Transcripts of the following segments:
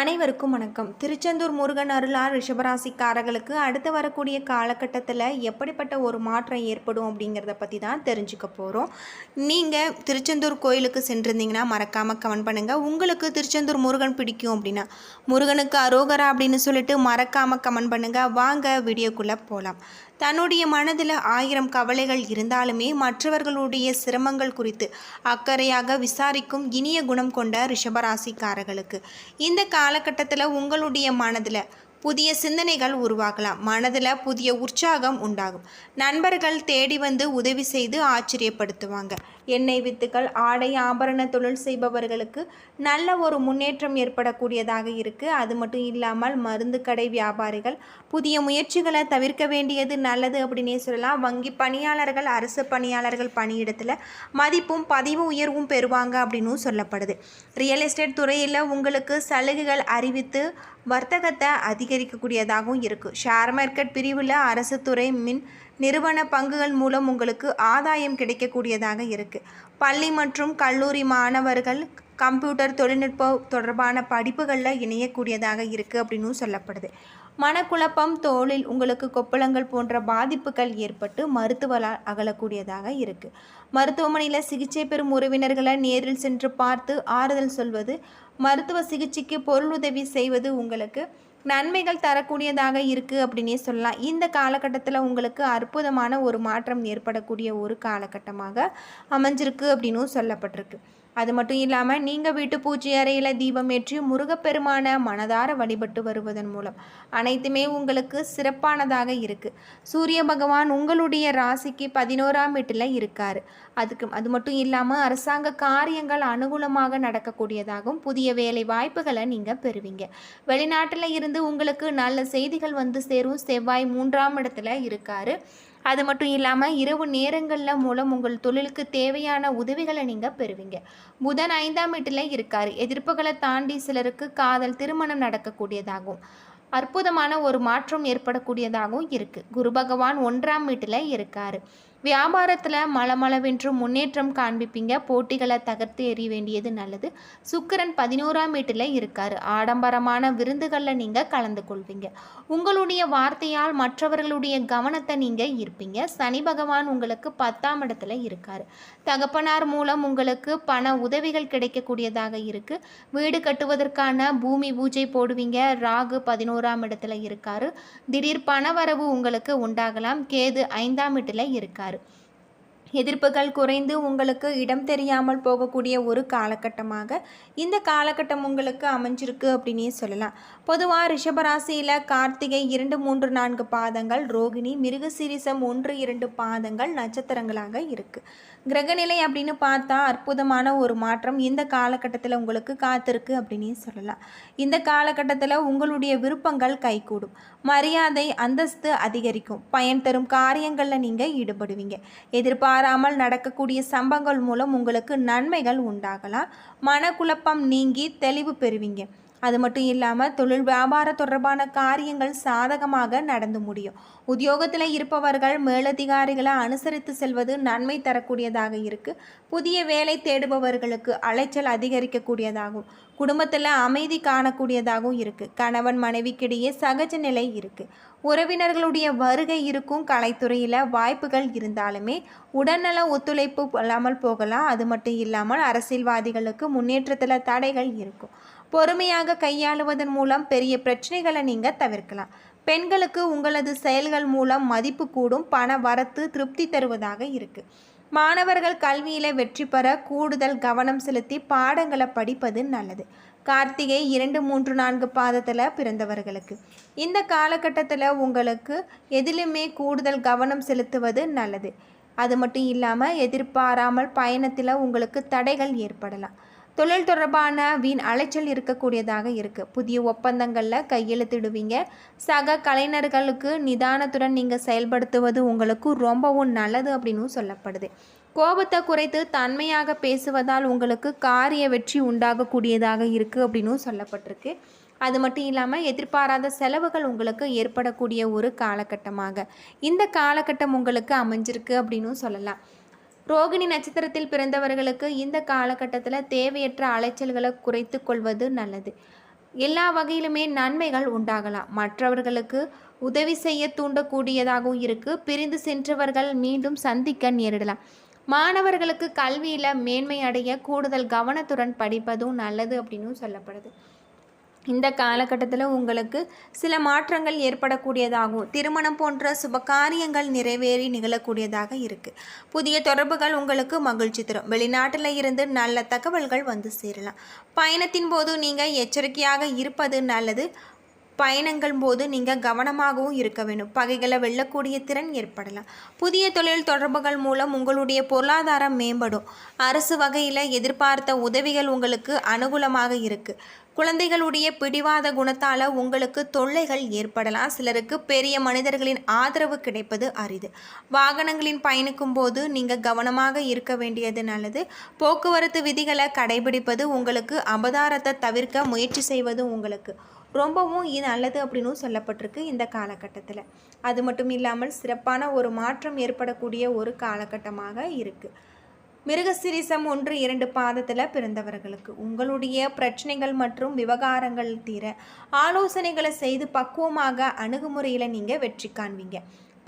அனைவருக்கும் வணக்கம். திருச்செந்தூர் முருகன் அருளார் ரிஷபராசிக்காரர்களுக்கு அடுத்து வரக்கூடிய காலகட்டத்தில் எப்படிப்பட்ட ஒரு மாற்றம் ஏற்படும் அப்படிங்கிறத பற்றி தான் தெரிஞ்சுக்க போகிறோம் நீங்கள் திருச்செந்தூர் கோயிலுக்கு சென்றிருந்தீங்கன்னா மறக்காமல் கமெண்ட் பண்ணுங்கள் உங்களுக்கு திருச்செந்தூர் முருகன் பிடிக்கும் அப்படின்னா முருகனுக்கு அரோகரா அப்படின்னு சொல்லிட்டு மறக்காமல் கமெண்ட் பண்ணுங்கள் வாங்க வீடியோக்குள்ளே போகலாம் தன்னுடைய மனதில் ஆயிரம் கவலைகள் இருந்தாலுமே மற்றவர்களுடைய சிரமங்கள் குறித்து அக்கறையாக விசாரிக்கும் இனிய குணம் கொண்ட ரிஷபராசிக்காரர்களுக்கு. இந்த காலகட்டத்தில் உங்களுடைய மனதில் புதிய சிந்தனைகள் உருவாகலாம். மனதில் புதிய உற்சாகம் உண்டாகும். நண்பர்கள் தேடி வந்து உதவி செய்து ஆச்சரியப்படுத்துவாங்க. எண்ணெய் வித்துக்கள் ஆடை ஆபரண தொழில் செய்பவர்களுக்கு நல்ல ஒரு முன்னேற்றம் ஏற்படக்கூடியதாக இருக்குது அது மட்டும் இல்லாமல் மருந்து கடை வியாபாரிகள் புதிய முயற்சிகளை தவிர்க்க வேண்டியது நல்லது அப்படின்னே சொல்லலாம். வங்கி பணியாளர்கள் அரசு பணியாளர்கள் பணியிடத்தில் மதிப்பும் பதிவு உயர்வும் பெறுவாங்க அப்படின்னும் சொல்லப்படுது. ரியல் எஸ்டேட் துறையில் உங்களுக்கு சலுகைகள் அறிவித்து வர்த்தகத்தை அதிகரிக்கக்கூடியதாகவும் இருக்குது ஷேர் மார்க்கெட் பிரிவில் அரசு துறை மின் நிறுவன பங்குகள் மூலம் உங்களுக்கு ஆதாயம் கிடைக்கக்கூடியதாக இருக்குது பள்ளி மற்றும் கல்லூரி மாணவர்கள் கம்ப்யூட்டர் தொழில்நுட்ப தொடர்பான படிப்புகளில் இணையக்கூடியதாக இருக்குது அப்படின்னும் சொல்லப்படுது. மனக்குழப்பம் தோளில் உங்களுக்கு கொப்பளங்கள் போன்ற பாதிப்புகள் ஏற்பட்டு மருத்துவலால் அகலக்கூடியதாக இருக்குது மருத்துவமனையில் சிகிச்சை பெறும் உறவினர்களை நேரில் சென்று பார்த்து ஆறுதல் சொல்வது மருத்துவ சிகிச்சைக்கு பொருளுதவி செய்வது உங்களுக்கு நன்மைகள் தரக்கூடியதாக இருக்குது அப்படின்னே சொல்லலாம். இந்த காலகட்டத்தில் உங்களுக்கு அற்புதமான ஒரு மாற்றம் ஏற்படக்கூடிய ஒரு காலகட்டமாக அமைஞ்சிருக்கு அப்படின்னும் சொல்லப்பட்டிருக்கு. அது மட்டும் இல்லாமல் நீங்கள் வீட்டு பூஜை அறையில் தீபம் ஏற்றி முருகப்பெருமான மனதார வழிபட்டு வருவதன் மூலம் அனைத்துமே உங்களுக்கு சிறப்பானதாக இருக்குது சூரிய பகவான் உங்களுடைய ராசிக்கு பதினோராம் வீட்டில் இருக்கார். அதுக்கு அது மட்டும் இல்லாமல் அரசாங்க காரியங்கள் அனுகூலமாக நடக்கக்கூடியதாகவும் புதிய வேலை வாய்ப்புகளை நீங்கள் பெறுவீங்க. வெளிநாட்டில் இருந்து உங்களுக்கு நல்ல செய்திகள் வந்து சேரும். செவ்வாய் மூன்றாம் இடத்துல இருக்கார். அது மட்டும் இல்லாமல் இரவு நேரங்களில் மூலம் உங்கள் தொழிலுக்கு தேவையான உதவிகளை நீங்கள் பெறுவீங்க. புதன் ஐந்தாம் வீட்டில் இருக்கார். எதிர்ப்புகளை தாண்டி சிலருக்கு காதல் திருமணம் நடக்கக்கூடியதாகும் அற்புதமான ஒரு மாற்றம் ஏற்படக்கூடியதாகவும் இருக்குது குரு பகவான் ஒன்றாம் வீட்டில் இருக்கார். வியாபாரத்தில் மலமளவென்று முன்னேற்றம் காண்பிப்பீங்க. போட்டிகளை தகர்த்து எறிய வேண்டியது நல்லது. சுக்கிரன் பதினோராம் வீட்டில் இருக்கார். ஆடம்பரமான விருந்துகளில் நீங்கள் கலந்து கொள்வீங்க. உங்களுடைய வார்த்தையால் மற்றவர்களுடைய கவனத்தை நீங்கள் ஈர்ப்பீங்க. சனி பகவான் உங்களுக்கு பத்தாம் இடத்துல இருக்கார். தகப்பனார் மூலம் உங்களுக்கு பண உதவிகள் கிடைக்கக்கூடியதாக இருக்குது வீடு கட்டுவதற்கான பூமி பூஜை போடுவீங்க. ராகு பதினோராம் இடத்துல இருக்கார். திடீர் பண வரவு உங்களுக்கு உண்டாகலாம். கேது ஐந்தாம் வீட்டில் இருக்கார். lugar எதிர்ப்புகள் குறைந்து உங்களுக்கு இடம் தெரியாமல் போகக்கூடிய ஒரு காலகட்டமாக இந்த காலகட்டம் உங்களுக்கு அமைஞ்சிருக்கு அப்படின்னே சொல்லலாம். பொதுவாக ரிஷபராசியில் கார்த்திகை இரண்டு மூன்று நான்கு பாதங்கள் ரோகிணி மிருகசீரிசம் ஒன்று இரண்டு பாதங்கள் நட்சத்திரங்களாக இருக்குது கிரகநிலை அப்படின்னு பார்த்தா அற்புதமான ஒரு மாற்றம் இந்த காலகட்டத்தில் உங்களுக்கு காத்திருக்கு அப்படின்னே சொல்லலாம். இந்த காலகட்டத்தில் உங்களுடைய விருப்பங்கள் கைகூடும். மரியாதை அந்தஸ்து அதிகரிக்கும். பயன் தரும் காரியங்களில் நீங்கள் ஈடுபடுவீங்க. எதிர்பாராமல் நடக்கக்கூடிய சம்பவங்கள் மூலம் உங்களுக்கு நன்மைகள் உண்டாகலாம். மனக்குழப்பம் நீங்கி தெளிவு பெறுவீங்க. அது மட்டும் இல்லாமல் தொழில் வியாபார தொடர்பான காரியங்கள் சாதகமாக நடந்து முடியும். உத்தியோகத்தில் இருப்பவர்கள் மேலதிகாரிகளை அனுசரித்து செல்வது நன்மை தரக்கூடியதாக இருக்குது புதிய வேலை தேடுபவர்களுக்கு அலைச்சல் அதிகரிக்கக்கூடியதாகும். குடும்பத்தில் அமைதி காணக்கூடியதாகவும் இருக்குது கணவன் மனைவிக்கிடையே சகஜ நிலை இருக்குது உறவினர்களுடைய வருகை இருக்கும் கலைத்துறையில் வாய்ப்புகள் இருந்தாலுமே உடல்நல ஒத்துழைப்பு இல்லாமல் போகலாம். அது மட்டும் இல்லாமல் அரசியல்வாதிகளுக்கு முன்னேற்றத்தில் தடைகள் இருக்கும். பொறுமையாக கையாளுவதன் மூலம் பெரிய பிரச்சனைகளை நீங்கள் தவிர்க்கலாம். பெண்களுக்கு உங்களது செயல்கள் மூலம் மதிப்பு கூடும் பண வரத்து திருப்தி தருவதாக இருக்குது மாணவர்கள் கல்வியில் வெற்றி பெற கூடுதல் கவனம் செலுத்தி பாடங்களை படிப்பது நல்லது. கார்த்திகை இரண்டு மூன்று நான்கு பாதத்தில் பிறந்தவர்களுக்கு. இந்த காலகட்டத்தில் உங்களுக்கு எதிலுமே கூடுதல் கவனம் செலுத்துவது நல்லது. அது மட்டும் இல்லாமல் எதிர்பாராமல் பயணத்தில் உங்களுக்கு தடைகள் ஏற்படலாம். தொழில் தொடர்பான வீண் அலைச்சல் இருக்கக்கூடியதாக இருக்குது புதிய ஒப்பந்தங்களில் கையெழுத்திடுவீங்க. சக கலைஞர்களுக்கு நிதானத்துடன் நீங்கள் செயல்படுத்துவது உங்களுக்கு ரொம்பவும் நல்லது அப்படின்னு சொல்லப்படுது. கோபத்தை குறைத்து தன்மையாக பேசுவதால் உங்களுக்கு காரிய வெற்றி உண்டாகக்கூடியதாக இருக்குது அப்படின்னும் சொல்லப்பட்டிருக்கு. அது மட்டும் இல்லாமல் எதிர்பாராத செலவுகள் உங்களுக்கு ஏற்படக்கூடிய ஒரு காலகட்டமாக. இந்த காலகட்டம் உங்களுக்கு அமைஞ்சிருக்கு அப்படின்னும் சொல்லலாம். ரோகிணி நட்சத்திரத்தில் பிறந்தவர்களுக்கு இந்த காலகட்டத்தில் தேவையற்ற அலைச்சல்களை குறைத்து கொள்வது நல்லது. எல்லா வகையிலுமே நன்மைகள் உண்டாகலாம். மற்றவர்களுக்கு உதவி செய்ய தூண்டக்கூடியதாகவும் இருக்குது பிரிந்து சென்றவர்கள் மீண்டும் சந்திக்க நேரிடலாம். மாணவர்களுக்கு கல்வியில் மேன்மை அடைய கூடுதல் கவனத்துடன் படிப்பதும் நல்லது அப்படின்னு சொல்லப்படுது. இந்த காலகட்டத்தில் உங்களுக்கு சில மாற்றங்கள் ஏற்படக்கூடியதாகும். திருமணம் போன்ற சுப காரியங்கள் நிறைவேறி நிகழக்கூடியதாக இருக்குது புதிய தொடர்புகள் உங்களுக்கு மகிழ்ச்சி தரும். வெளிநாட்டில் இருந்து நல்ல தகவல்கள் வந்து சேரலாம். பயணத்தின் போது நீங்கள் எச்சரிக்கையாக இருப்பது நல்லது. பயணங்கள் போது நீங்கள் கவனமாகவும் இருக்க வேண்டும். பகைகளை வெல்லக்கூடிய திறன் ஏற்படலாம். புதிய தொழில் தொடர்புகள் மூலம் உங்களுடைய பொருளாதாரம் மேம்படும். அரசு வகையில் எதிர்பார்த்த உதவிகள் உங்களுக்கு அனுகூலமாக இருக்குது குழந்தைகளுடைய பிடிவாத குணத்தால் உங்களுக்கு தொல்லைகள் ஏற்படலாம். சிலருக்கு பெரிய மனிதர்களின் ஆதரவு கிடைப்பது அரிது. வாகனங்களின் பயணிக்கும் போது நீங்கள் கவனமாக இருக்க வேண்டியது நல்லது. போக்குவரத்து விதிகளை கடைபிடிப்பது உங்களுக்கு அபதாரத்தை தவிர்க்க முயற்சி செய்வது உங்களுக்கு ரொம்பவும் இது நல்லது அப்படின்னு சொல்லப்பட்டிருக்கு இந்த காலகட்டத்தில். அது மட்டும் இல்லாமல் சிறப்பான ஒரு மாற்றம் ஏற்படக்கூடிய ஒரு காலகட்டமாக இருக்குது மிருகசிரிசம் ஒன்று இரண்டு பாதத்தில் பிறந்தவர்களுக்கு உங்களுடைய பிரச்சனைகள் மற்றும் விவகாரங்கள் தீர ஆலோசனைகளை செய்து பக்குவமாக அணுகுமுறையில் நீங்கள் வெற்றி காண்பீங்க.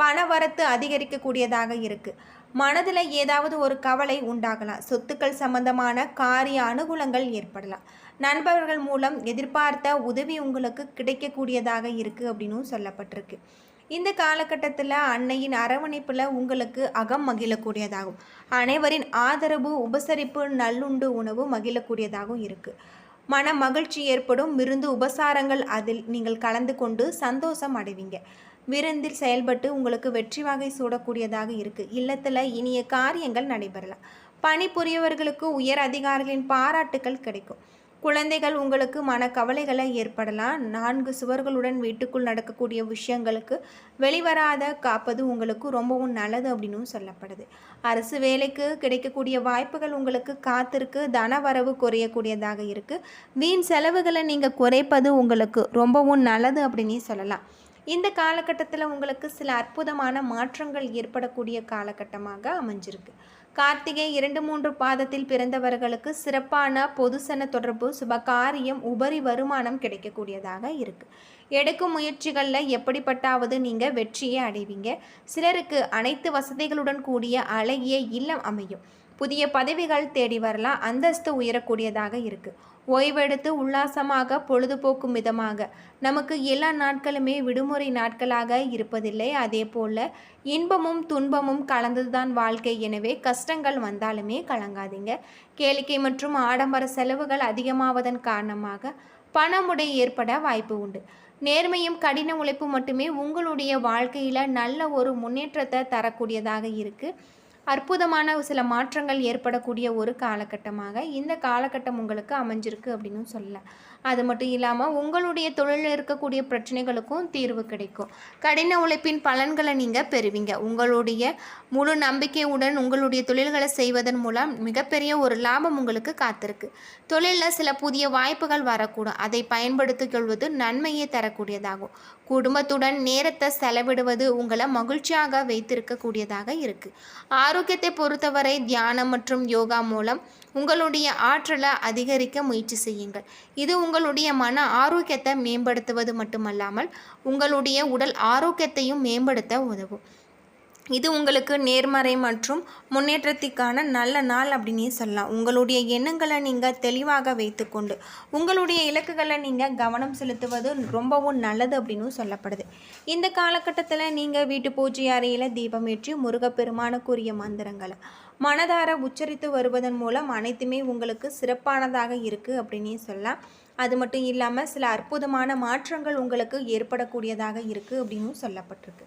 பண வரத்து அதிகரிக்கக்கூடியதாக இருக்குது மனதில் ஏதாவது ஒரு கவலை உண்டாகலாம். சொத்துக்கள் சம்பந்தமான காரிய அனுகூலங்கள் ஏற்படலாம். நண்பர்கள் மூலம் எதிர்பார்த்த உதவி உங்களுக்கு கிடைக்கக்கூடியதாக இருக்குது அப்படின்னும் சொல்லப்பட்டிருக்கு. இந்த காலகட்டத்தில் அன்னையின் அரவணைப்பில் உங்களுக்கு அகம் மகிழக்கூடியதாகும். அனைவரின் ஆதரவு உபசரிப்பு நல்லுண்டு உணவு மகிழக்கூடியதாகவும் இருக்குது மன மகிழ்ச்சி ஏற்படும். விருந்து உபசாரங்கள் அதில் நீங்கள் கலந்து கொண்டு சந்தோஷம் அடைவீங்க. விருந்தில் செயல்பட்டு உங்களுக்கு வெற்றி வகை சூடக்கூடியதாக இருக்குது இல்லத்தில் இனிய காரியங்கள் நடைபெறலாம். பணிபுரியவர்களுக்கு உயர் அதிகாரிகளின் பாராட்டுகள் கிடைக்கும். குழந்தைகள் உங்களுக்கு மனக்கவலைகளை ஏற்படலாம். நான்கு சுவர்களுடன் வீட்டுக்குள் நடக்கக்கூடிய விஷயங்களுக்கு வெளிவராத காப்பது உங்களுக்கு ரொம்பவும் நல்லது அப்படின்னு சொல்லப்படுது. அரசு வேலைக்கு கிடைக்கக்கூடிய வாய்ப்புகள் உங்களுக்கு காத்திருக்கு. தனவரவு குறையக்கூடியதாக இருக்குது வீண் செலவுகளை நீங்கள் குறைப்பது உங்களுக்கு ரொம்பவும் நல்லது அப்படின்னு சொல்லலாம். இந்த காலகட்டத்தில் உங்களுக்கு சில அற்புதமான மாற்றங்கள் ஏற்படக்கூடிய காலகட்டமாக அமைஞ்சிருக்கு. கார்த்திகை இரண்டு மூன்று பாதத்தில் பிறந்தவர்களுக்கு சிறப்பான பொதுசன தொடர்பு சுபகாரியம் உபரி வருமானம் கிடைக்கக்கூடியதாக இருக்குது எடுக்கும் முயற்சிகளில் எப்படிப்பட்டாவது நீங்கள் வெற்றியை அடைவீங்க. சிலருக்கு அனைத்து வசதிகளுடன் கூடிய அழகிய இல்லம் அமையும். புதிய பதவிகள் தேடி வரலாம். அந்தஸ்து உயரக்கூடியதாக இருக்குது ஓய்வெடுத்து உல்லாசமாக பொழுதுபோக்கும் விதமாக. நமக்கு எல்லா நாட்களுமே விடுமுறை நாட்களாக இருப்பதில்லை. அதே போல் இன்பமும் துன்பமும் கலந்ததுதான் வாழ்க்கை. எனவே கஷ்டங்கள் வந்தாலுமே கலங்காதீங்க. கேளிக்கை மற்றும் ஆடம்பர செலவுகள் அதிகமாவதன் காரணமாக பணமுடை ஏற்பட வாய்ப்பு உண்டு. நேர்மையும் கடின உழைப்பு மட்டுமே உங்களுடைய வாழ்க்கையில் நல்ல ஒரு முன்னேற்றத்தை தரக்கூடியதாக இருக்குது அற்புதமான சில மாற்றங்கள் ஏற்படக்கூடிய ஒரு காலகட்டமாக இந்த காலகட்டம் உங்களுக்கு அமைஞ்சிருக்கு அப்படின்னு சொல்லலாம் அது மட்டும் இல்லாமல் உங்களுடைய தொழிலில் இருக்கக்கூடிய பிரச்சனைகளுக்கும் தீர்வு கிடைக்கும். கடின உழைப்பின் பலன்களை நீங்கள் பெறுவீங்க. உங்களுடைய முழு நம்பிக்கையுடன் உங்களுடைய தொழில்களை செய்வதன் மூலம் மிகப்பெரிய ஒரு லாபம் உங்களுக்கு காத்திருக்கு. தொழிலில் சில புதிய வாய்ப்புகள் வரக்கூடும். அதை பயன்படுத்திக் கொள்வது நன்மையை தரக்கூடியதாகும். குடும்பத்துடன் நேரத்தை செலவிடுவது உங்களை மகிழ்ச்சியாக வைத்திருக்கக்கூடியதாக இருக்குது ஆரோக்கியத்தை பொறுத்தவரை தியானம் மற்றும் யோகா மூலம் உங்களுடைய ஆற்றலை அதிகரிக்க முயற்சி செய்யுங்கள். இது உங்களுடைய மன ஆரோக்கியத்தை மேம்படுத்துவது மட்டுமல்லாமல் உங்களுடைய உடல் ஆரோக்கியத்தையும் மேம்படுத்த உதவும். இது உங்களுக்கு நேர்மறை மற்றும் முன்னேற்றத்திற்கான நல்ல நாள் அப்படின்னே சொல்லலாம். உங்களுடைய எண்ணங்களை நீங்கள் தெளிவாக வைத்துக்கொண்டு உங்களுடைய இலக்குகளை நீங்கள் கவனம் செலுத்துவது ரொம்பவும் நல்லது அப்படின்னு சொல்லப்படுது. இந்த காலகட்டத்தில் நீங்கள் வீட்டு பூஜை அறையில் தீபமேற்றி முருகப்பெருமானுக்குரிய மந்திரங்களை மனதார உச்சரித்து வருவதன் மூலம் அனைத்துமே உங்களுக்கு சிறப்பானதாக இருக்குது அப்படின்னே சொல்லலாம். அது மட்டும் இல்லாமல் சில அற்புதமான மாற்றங்கள் உங்களுக்கு ஏற்படக்கூடியதாக இருக்குது அப்படின்னு சொல்லப்பட்டிருக்கு.